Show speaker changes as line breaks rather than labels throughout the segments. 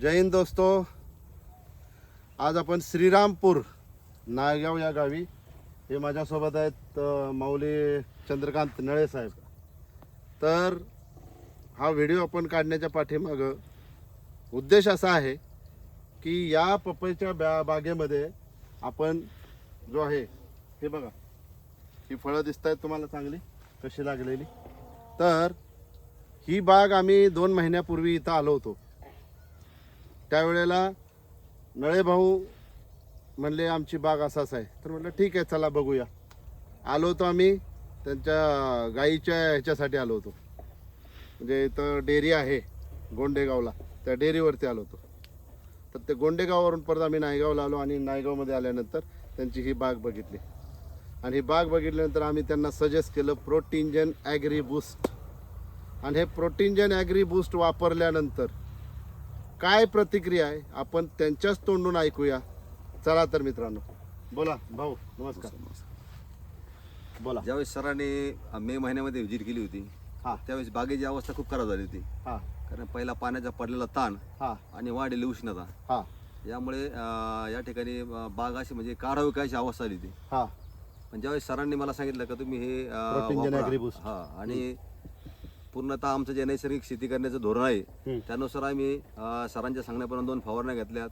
जय हिंद दोस्तो. आज आपण श्रीरामपूर नायगाव या गावी. हे माझ्यासोबत आहेत माऊली चंद्रकांत नळे साहेब. तर हा व्हिडिओ आपण काढण्याच्या पाठीमागं उद्देश असा आहे की या पपईच्या बॅ बागेमध्ये आपण जो आहे हे बघा. ही फळं दिसत आहेत तुम्हाला चांगली कशी लागलेली. तर ही बाग आम्ही दोन महिन्यापूर्वी इथं आलो होतो. त्यावेळेला नळे भाऊ म्हणले आमची बाग असाच आहे. तर म्हटलं ठीक आहे चला बघूया. आलो होतो आम्ही त्यांच्या गाईच्या ह्याच्यासाठी आलो होतो. म्हणजे इथं डेअरी आहे गोंडेगावला. त्या डेअरीवरती आलो होतो. तर ते गोंडेगाववरून परत आम्ही नायगावला आलो आणि नायगावमध्ये आल्यानंतर त्यांची ही बाग बघितली. आणि ही बाग बघितल्यानंतर आम्ही त्यांना सजेस्ट केलं प्रोटीनजन ॲग्री बूस्ट आणि हे प्रोटीनजन ॲग्री बूस्ट वापरल्यानंतर काय प्रतिक्रिया आहे आपण त्यांच्याच तोंडून ऐकूया. चला तर मित्रांनो. बोला भाऊ नमस्कार. बोला.
ज्यावेळेस सरांनी मे महिन्यामध्ये व्हिजिट केली होती
हा.
त्यावेळेस बागेची अवस्था खूप खराब झाली होती.
हा.
कारण पहिला पाण्याचा पडलेला ताण
हा.
आणि वाढलेली उष्णता.
हा.
यामुळे अ, या ठिकाणी अ, बाग अशी म्हणजे काढावी काय अशी अवस्था आली होती.
हा.
पण ज्यावेळेस सरांनी मला सांगितलं का तुम्ही हे अ,
Protein Gen
वापरा.
Agri Boost.
हा. आणि पूर्णतः आमचं जे नैसर्गिक शेती करण्याचं धोरण आहे. त्यानुसार आम्ही अ, सरांच्या सांगण्यापर्यंत दोन फवारण्या घेतल्यात.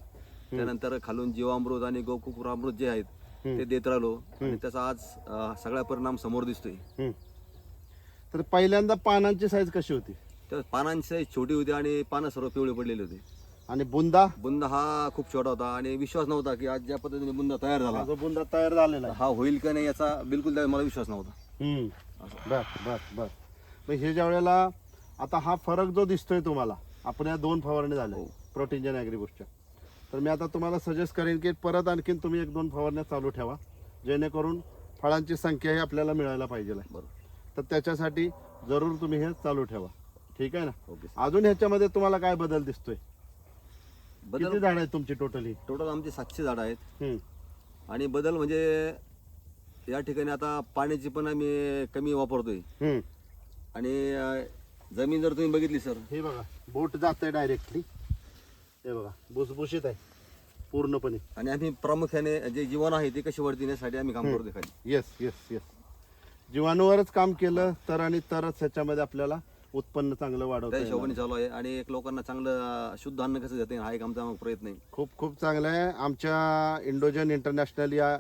त्यानंतर खालून जीवामृत आणि गोकुकुरामृत जे आहेत ते देत राहिलो. आणि त्याचा आज अ, सगळा परिणाम समोर दिसतोय.
हम्म. तर पहिल्यांदा पानांची साईज कशी होती?
त्या पानांची size छोटी होती आणि पानं सर्व पिवळे पडलेले होते.
आणि बुंदा?
बुंद हा खूप छोटा होता आणि विश्वास नव्हता की आज ज्या पद्धतीने बुंद तयार झाला.
जो बुंदा तयार झालेला
हा होईल का नाही याचा बिलकुल त्या- मला विश्वास नव्हता.
बर बर बर. मग हे ज्या वेळेला आता हा फरक जो दिसतोय तुम्हाला आपण या दोन फवारणी झाल्या
हो.
प्रोटीनजन ॲग्रीबुस्टच्या तर मी आता तुम्हाला सजेस्ट करेन की परत आणखीन तुम्ही एक दोन फवारण्या चालू ठेवा जेणेकरून फळांची संख्या ही आपल्याला मिळायला पाहिजे.
बरोबर.
तर त्याच्यासाठी जरूर तुम्ही हे चालू ठेवा. ठीक आहे ना?
ओके
अजून ह्याच्यामध्ये तुम्हाला काय बदल दिसतोय? किती
बदल
झाड आहेत तुमची टोटली
टोटल आमचे सातशे झाडं आहेत. आणि बदल म्हणजे या ठिकाणी आता पाण्याची पण आम्ही कमी वापरतोय. आणि अं, जमीन जर तुम्ही बघितली सर.
हे बघा बोट जात आहे डायरेक्टली हे बघा भुसभुशीत आहे पूर्णपणे.
आणि आम्ही प्रामुख्याने जे जीवन आहे ते कशी वरती नेण्यासाठी आम्ही काम करतोय खाली.
येस येस येस जीवाणूवरच काम केलं तर आणि तरच ह्याच्यामध्ये आपल्याला उत्पन्न चांगलं वाढवता
त्या
येणार.
हिशोबाने चालू आहे. आणि एक लोकांना चांगलं अं, शुद्ध अन्न कसं देते हा एक आमचा प्रयत्न आहे.
खूप खूप चांगलं आहे. आमच्या इंडोजन इंटरनॅशनल या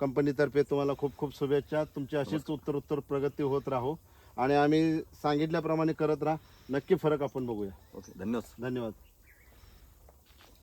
कंपनीतर्फे तुम्हाला खूप खूप शुभेच्छा. तुमची अशीच उत्तर उत्तर प्रगती होत राहो. आणि आम्ही सांगितल्याप्रमाणे करत राहा. नक्की फरक आपण बघूया.
ओके धन्यवाद.
धन्यवाद.